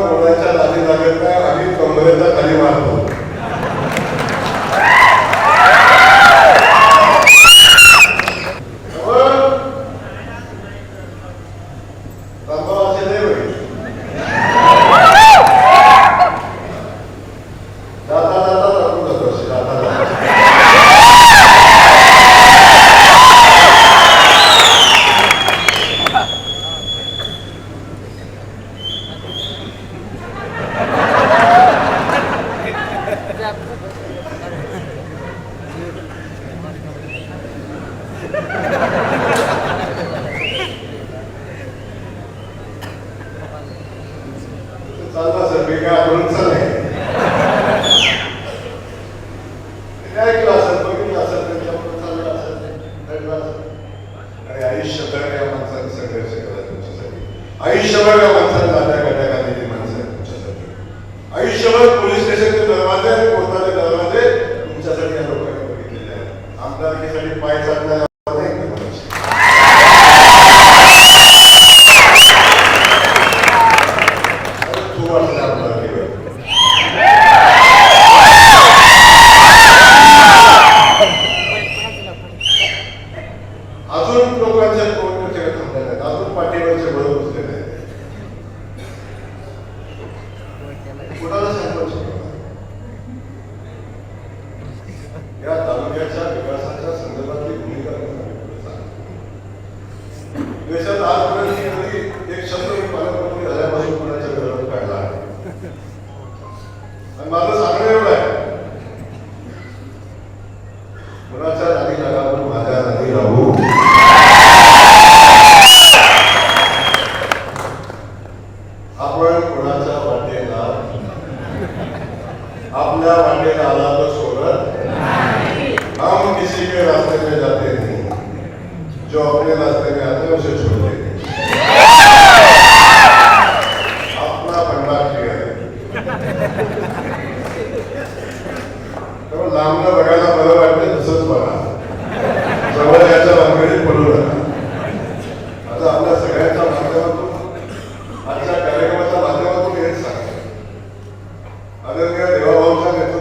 बोलायच्या नादी लागत नाही आणि कमरेला आयुष्यभर या माणसाने संघर्ष केला आयुष्यभर या माणसाने देशभर पोलीस स्टेशनचे दरवाजे आणि कोर्टाचे दरवाजे तुमच्यासाठी या लोकांनी बघितलेले आहेत आमदारकीसाठी पाय चालणार अजून लोकांच्या Guarda. अपना वाटे आला तो छोड़त हम किसी के रास्ते में जाते नहीं. जो अपने रास्ते में आते हैं उसे छोड़ते don't have it